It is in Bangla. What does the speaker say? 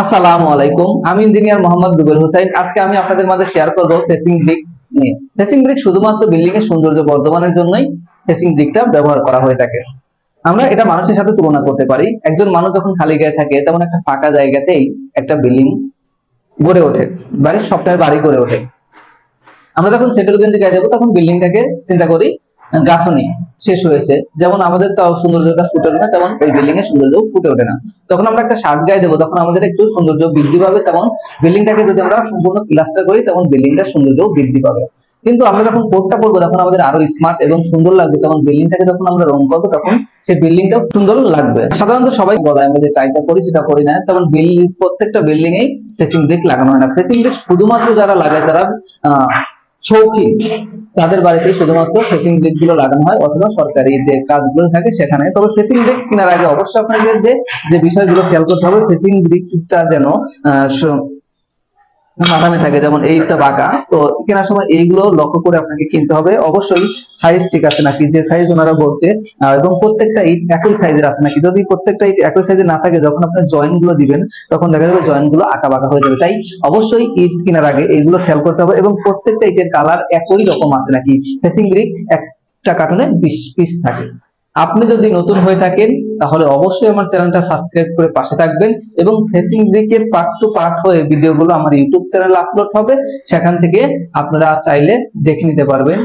আসসালামু আলাইকুম। আমি ইঞ্জিনিয়ার মোহাম্মদ রুবেল হোসেন আজকে আমি আপনাদের মাঝে শেয়ার করব ফেসিং ব্রিক নিয়ে। ফেসিং ব্রিক শুধুমাত্র বিল্ডিং এর সৌন্দর্য বর্ধমানের জন্যই ফেসিং ব্রিকটা ব্যবহার করা হয়ে থাকে। আমরা এটা মানুষের সাথে তুলনা করতে পারি। একজন মানুষ যখন খালি গায়ে থাকে, তেমন একটা ফাঁকা জায়গাতেই একটা বিল্ডিং গড়ে ওঠে। বাড়ির সপ্তাহে বাড়ি গড়ে ওঠে। আমরা যখন সেটেল গেঞ্জি গায়ে যাব তখন বিল্ডিংটাকে চিন্তা করি, গাঁথনি। শেষ হয়েছে। যেমন আমাদের তাও সৌন্দর্যটা ফুটে ওঠে না, তেমন ওই বিল্ডিং এর সৌন্দর্য ফুটে ওঠে না। তখন আমরা একটা সাজ গায়ে দেবো, তখন আমাদের একটু সৌন্দর্য বৃদ্ধি পাবে, তেমন বিল্ডিংটাকে যদি আমরা সম্পূর্ণ প্লাস্টার করি তখন বিল্ডিংটার সৌন্দর্য বৃদ্ধি পাবে। কিন্তু আমরা যখন কোডটা করব, তখন আমাদের আরও স্মার্ট এবং সুন্দর লাগবে। তখন বিল্ডিংটাকে যখন আমরা রং করব, তখন সেই বিল্ডিংটাও সুন্দর লাগবে। সাধারণত সবাই বলে, আমরা যে টাইটা করি, সেটা করি না। তেমন বিল্ডিং প্রত্যেকটা বিল্ডিং এই ফেসিং ব্রিক লাগানো হয় না। ফেসিং ব্রিক শুধুমাত্র যারা লাগায়, তারা শৌখিন তাদের বাড়িতে শুধুমাত্র ফেসিং ডেকগুলো লাগানো হয় অথবা সরকারি যে কাজগুলো থাকে সেখানে। তবে ফেসিং ডেক কেনার আগে অবশ্যই আপনাদের যে যে বিষয়গুলো খেয়াল করতে হবে ফেসিং ব্রিকটা যেন মাথামে থাকে, যেমন এইটা বাঁকা। তো কেনার সময় এইগুলো লক্ষ্য করে আপনাকে কিনতে হবে। অবশ্যই সাইজ ঠিক আছে নাকি? যে সাইজ ওনারা বলছে এবং প্রত্যেকটা ইট একই সাইজের আছে নাকি? যদি প্রত্যেকটা ইট একই সাইজে না থাকে, যখন আপনার জয়েন্টগুলো দিবেন, তখন দেখা যাবে জয়েন্টগুলো আঁকা বাঁকা হয়ে যাবে। তাই অবশ্যই ইট কেনার আগে এইগুলো খেয়াল করতে হবে, এবং প্রত্যেকটা ইটের কালার একই রকম আছে নাকি? ফেসিং ব্রিক একটা কার্টুনে বিশ পিস থাকে। আপনি যদি নতুন হয়ে থাকেন তাহলে অবশ্যই আমার চ্যানেলটা সাবস্ক্রাইব করে পাশে থাকবেন এবং ফেসিং ব্রিকের পার্ট টু পার্ট হয়ে ভিডিওগুলো আমার ইউটিউব চ্যানেলে আপলোড হবে, সেখান থেকে আপনারা চাইলে দেখে নিতে পারবেন।